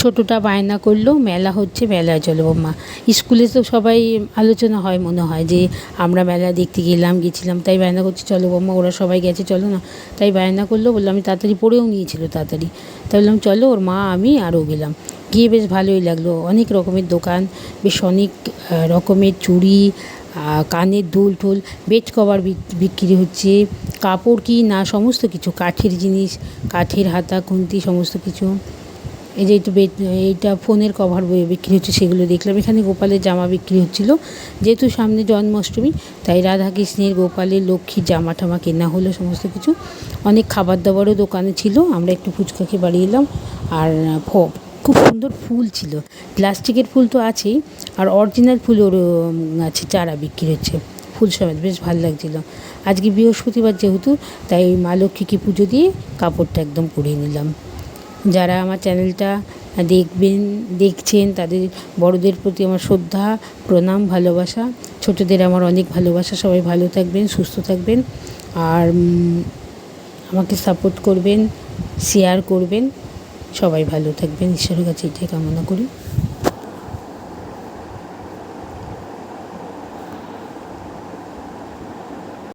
ছোটোটা বায়না করল মেলা হচ্ছে, মেলায় চলো মা। স্কুলে তো সবাই আলোচনা হয়, মনে হয় যে আমরা মেলা দেখতে গেলাম, গেছিলাম, তাই বায়না করছে, চলো বৌমা ওরা সবাই গেছে, চলো না। তাই বায়না করল বলল আমি তাড়াতাড়ি পড়েও নিয়েছিল, তাড়াতাড়ি। তাই বললাম, চলো ওর মা, আমি আরও গেলাম। গিয়ে বেশ ভালোই লাগল, অনেক রকমের দোকান, বেশ অনেক রকমের চুড়ি কানের দুল টুল বেড কভার বিক- বিক্রি হচ্ছে, কাপড় কি না, সমস্ত কিছু, কাঠের জিনিস, কাঠের হাতা, খুন্তি, সমস্ত কিছু। এই যে একটু এইটা ফোনের কভার বই বিক্রি হচ্ছে, সেগুলো দেখলাম। এখানে গোপালের জামা বিক্রি হচ্ছিল। যেহেতু সামনে জন্মাষ্টমী, তাই রাধাকৃষ্ণের, গোপালের, লক্ষ্মীর জামা টামা কেনা হলো সমস্ত কিছু। অনেক খাবার দাবারও দোকানে ছিল, আমরা একটু ফুচকা খেয়ে বাড়ি এলাম। আর, ফ- খুব সুন্দর ফুল ছিল। প্লাস্টিকের ফুল তো আছেই, আর অরিজিনাল ফুলের আছে, চারা বিক্রি হচ্ছে। ফুল সমেত বেশ ভালো লাগছিল। আজকে বৃহস্পতিবার যেহেতু, তাই মা লক্ষ্মীকে পুজো দিয়ে কাপড়টা একদম পরিয়ে নিলাম। যারা আমার চ্যানেলটা দেখবেন, দেখছেন, তাদের বড়দের প্রতি আমার শ্রদ্ধা, প্রণাম, ভালোবাসা। ছোটদের আমার অনেক ভালোবাসা। সবাই ভালো থাকবেন, সুস্থ থাকবেন। আর আমাকে সাপোর্ট করবেন শেয়ার করবেন। সবাই ভালো থাকবেন। ঈশ্বরের কাছে এটাই কামনা করি।